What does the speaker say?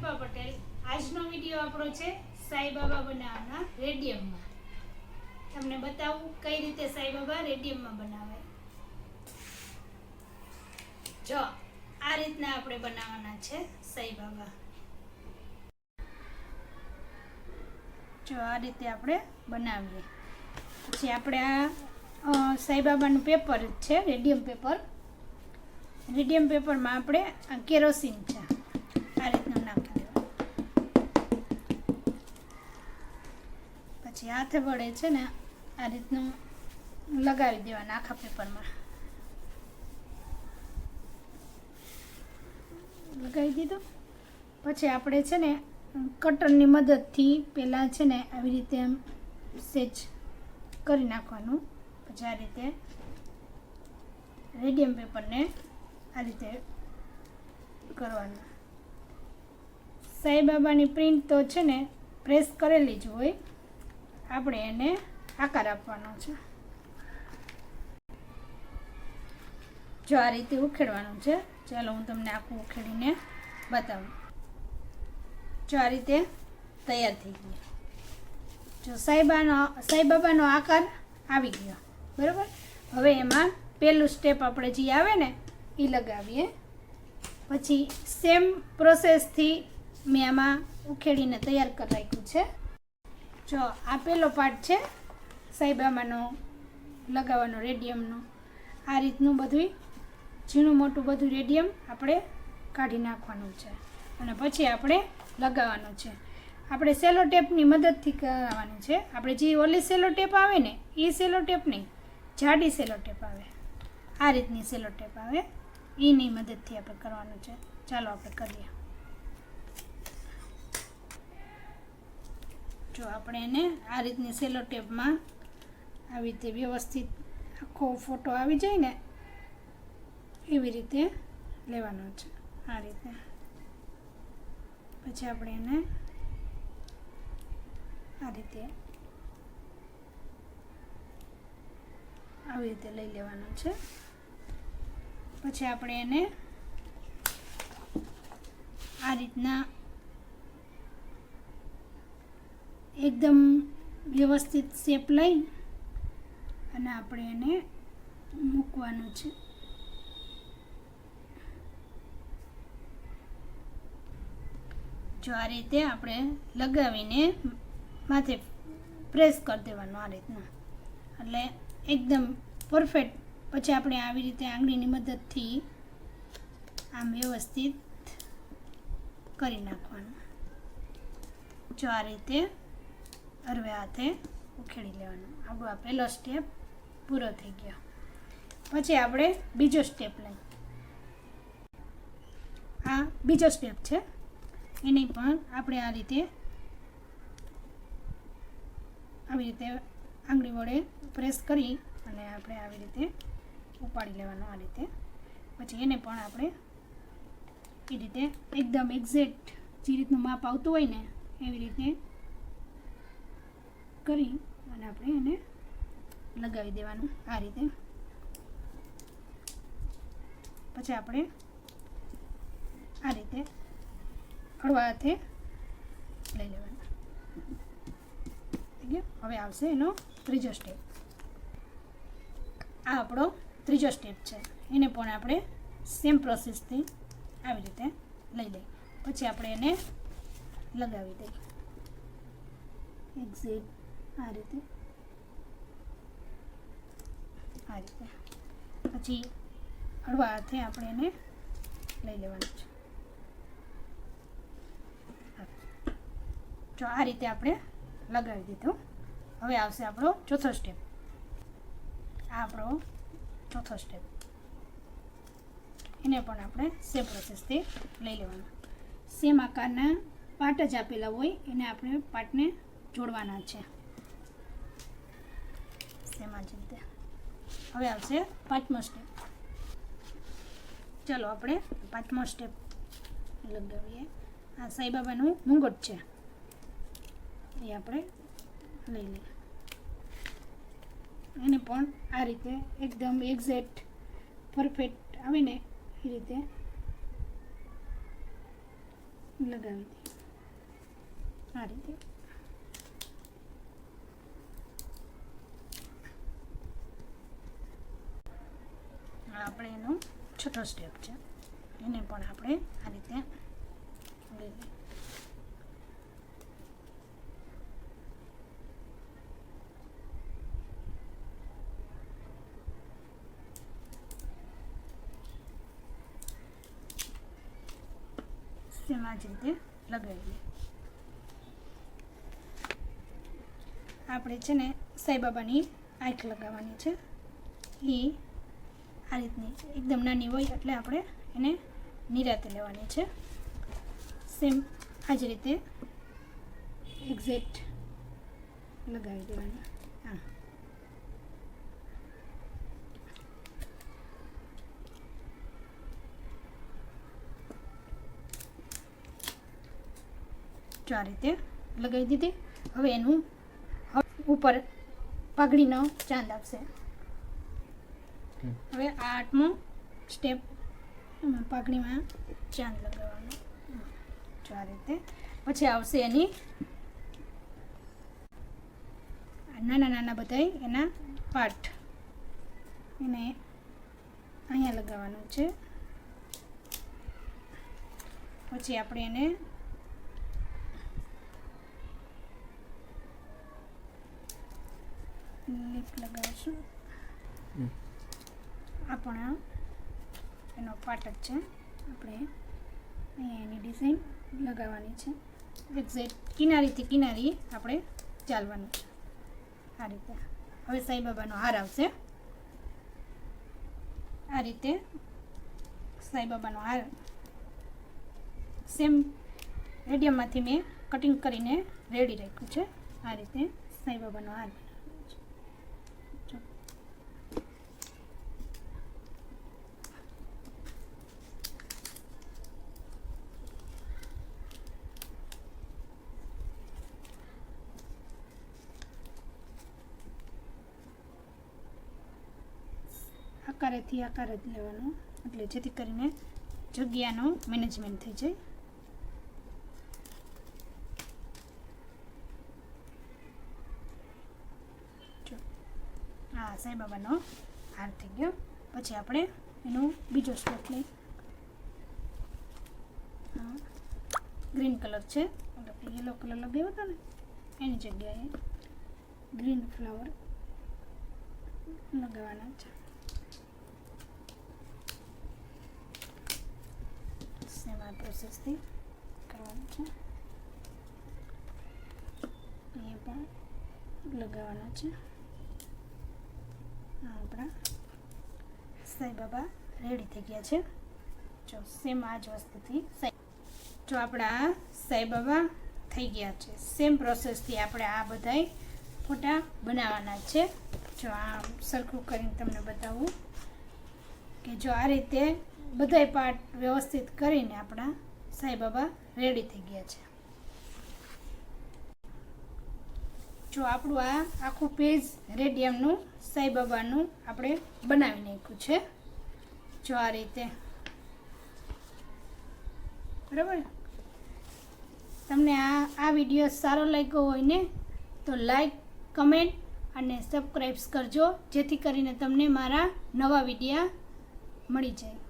અલ્પા પટેલ, આજનો વીડિયો આપણો છે સાઈબાબા બનાવવાના રેડિયમમાં. તમને બતાવું કઈ રીતે સાઈબાબા રેડિયમમાં બનાવે. જો, આ રીતના આપણે બનાવવાના છે સાઈબાબા. જો, આ રીતે આપણે બનાવીએ. પછી આપણે આ સાઈબાબાનું પેપર છે, રેડિયમ પેપર. રેડિયમ પેપરમાં આપણે કેરોસીન છે, આ રીતનું નાખી દેવાનું પછી હાથે વડે છે ને, આ રીતનું લગાવી દેવાના આખા પેપરમાં. લગાવી દીધું. પછી આપણે છે ને, કટરની મદદથી પહેલાં છે ને, આવી રીતે એમ સેજ કરી નાખવાનું. પછી આ રીતે રેડિયમ પેપરને આ રીતે કરવાનું. સાઈબાબાની પ્રિન્ટ તો છે ને, પ્રેસ કરેલી જ હોય. આપણે એને આકાર આપવાનો છે. જો આ રીતે ઉખેડવાનું છે, ચાલો હું તમને આખું ઉખેડીને બતાવું. જો આ રીતે તૈયાર થઈ ગયું. જો સાઈબાનો સાઈબાબાનો આકાર આવી ગયો, બરાબર? હવે એમાં પહેલું સ્ટેપ આપણે જે આવે ને એ લગાવીએ. પછી સેમ પ્રોસેસથી મેં આમાં ઉખેડીને તૈયાર કરી રાખ્યું છે. જો, આ પહેલો પાર્ટ છે સાઈબાબાનો લગાવવાનો, રેડિયમનો. આ રીતનું બધું ઝીણું મોટું બધું રેડિયમ આપણે કાઢી નાખવાનું છે. અને પછી આપણે લગાવવાનું છે. આપણે સેલો ટેપની મદદથી કરાવવાનું છે. આપણે જે ઓલી સેલો ટેપ આવે ને, એ સેલો ટેપ નહીં, જાડી સેલો ટેપ આવે. આ રીતની સેલો ટેપ આવે. એની મદદથી આપણે કરવાનું છે. ચાલો આપણે કરીએ. જો આપણે એને આ રીતની સેલો ટેપમાં આવી રીતે વ્યવસ્થિત આખો ફોટો આવી જાય ને, એવી રીતે લેવાનો છે આ રીતે. પછી આપણે એને આ રીતે આવી રીતે લઈ લેવાનું છે. પછી આપણે એને આ રીતના એકદમ વ્યવસ્થિત શેપ લઈ અને આપણે એને મૂકવાનું છે. જો આ રીતે આપણે લગાવીને માથે પ્રેસ કરી દેવાનું આ રીતના. એટલે એકદમ પરફેક્ટ. પછી આપણે આવી રીતે આંગળીની મદદથી આમ વ્યવસ્થિત કરી નાખવાનું. જો આ રીતે હરવે હાથે ઉખેડી લેવાનું. આપણો આ પહેલો સ્ટેપ પૂરો થઈ ગયો. પછી આપણે બીજો સ્ટેપ લઈ. આ બીજો સ્ટેપ છે. એની પણ આપણે આ રીતે આવી રીતે આંગળી વડે પ્રેસ કરી અને આપણે આવી રીતે ઉપાડી લેવાનું આ રીતે. પછી એને પણ આપણે એ રીતે એકદમ એક્ઝેક્ટ જે રીતનું માપ આવતું હોય ને, એવી રીતે કરી અને આપણે એને લગાવી દેવાનું આ રીતે. પછી આપણે આ રીતે હળવા હાથે લઈ લેવાનું. હવે આવશે એનો ત્રીજો સ્ટેપ આ આપણો ત્રીજો સ્ટેપ છે. એને પણ આપણે સેમ પ્રોસેસથી આવી રીતે લઈ લઈએ. પછી આપણે એને લગાવી દઈએ. એક્ઝેક્ટ આ રીતે. આ રીતે. પછી હળવા હાથે આપણે એને લઈ લેવાનું છે. જો આ રીતે આપણે લગાવી દીધું. હવે આવશે આપણો ચોથો સ્ટેપ આ આપણો ચોથો સ્ટેપ એને પણ આપણે સેમ પ્રોસેસથી લઈ લેવાના. સેમ આકારના પાટ જ આપેલા હોય એને આપણે પાર્ટને જોડવાના છે. સેમ આ જ રીતે હવે આવશે પાંચમો સ્ટેપ ચાલો આપણે પાંચમો સ્ટેપ લગાવીએ. આ સાઈબાબાનું મુંગટ છે. એ આપણે લઈ લઈએ. એને પણ આ રીતે એકદમ એક્ઝેક્ટ પરફેક્ટ આવે ને એ રીતે લગાવી દઈએ. આ રીતે. આપણે એનો છઠ્ઠો સ્ટેપ છે. એને પણ આપણે આ રીતે સેમ આ જ રીતે લગાવી દઈએ આપણે છે ને સાંઈબાબાની આંખ લગાવવાની છે. એ આ રીતની એકદમ નાની હોય એટલે આપણે એને નિરાતે લેવાની છે. સેમ આ જ રીતે એક્ઝેક્ટ લગાવી દેવાની. હા. આ રીતે લગાવી દીધી. હવે એનું ઉપર પાઘડીનો ચાંદ હમ. હવે આ આઠમો સ્ટેપ પાઘડીમાં ચાંદ લગાવવાનો. જો આ રીતે. પછી આવશે એની નાના નાના બધાય એના પાર્ટ એને અહીંયા લગાવવાનું છે. પછી આપણે એને લીપ લગાવશું. હમ. આ પણ એનો પાર્ટ જ છે. આપણે અહીંયા એની ડિઝાઇન લગાવવાની છે. એક્ઝેક્ટ કિનારીથી કિનારી આપણે ચાલવાનું છે. આ રીતે. હવે સાંઈબાબાનો હાર આવશે. આ રીતે સાંઈબાબાનો હાર સેમ રેડિયમમાંથી મેં કટિંગ કરીને રેડી રાખ્યું છે. આ રીતે સાંઈબાબાનો હાર બનાવવાનો છે જો. આકારેથી આકાર જ લેવાનો. એટલે જેથી કરીને જગ્યાનું મેનેજમેન્ટ થઈ જાય. હા સાંઈબાબાનો હાર થઈ ગયો. પછી આપણે એનો બીજો સ્ટેપ લઈ. ગ્રીન કલર છે. યલો કલર લગાવ્યો હતો ને, એની જગ્યાએ ગ્રીન ફ્લાવર લગાવવાના છે. સેમ આ પ્રોસેસથી કરવાનું છે અહીંયા પણ લગાવવાના છે આપણા સાંઈબાબા રેડી થઈ ગયા છે જો સેમ આ જ વસ્તુથી સાઈ જો આપણા સાંઈબાબા થઈ ગયા છે સેમ પ્રોસેસથી આપણે આ બધાય ફોટા બનાવવાના છે જો આ સરખું કરીને તમને બતાવું કે જો આ રીતે બધાય પાર્ટ વ્યવસ્થિત કરીને આપણા સાંઈબાબા રેડી થઈ ગયા છે. જો આપણું આ આખું પેજ રેડિયમનું સાંઈબાબાનું આપણે બનાવી નાખ્યું છે. જો આ રીતે. બરાબર? તમને આ આ વીડિયો સારો લાગ્યો હોય ને, તો લાઈક કમેન્ટ અને સબસ્ક્રાઈબ્સ કરજો, જેથી કરીને તમને મારા નવા વિડીયા મળી જાય.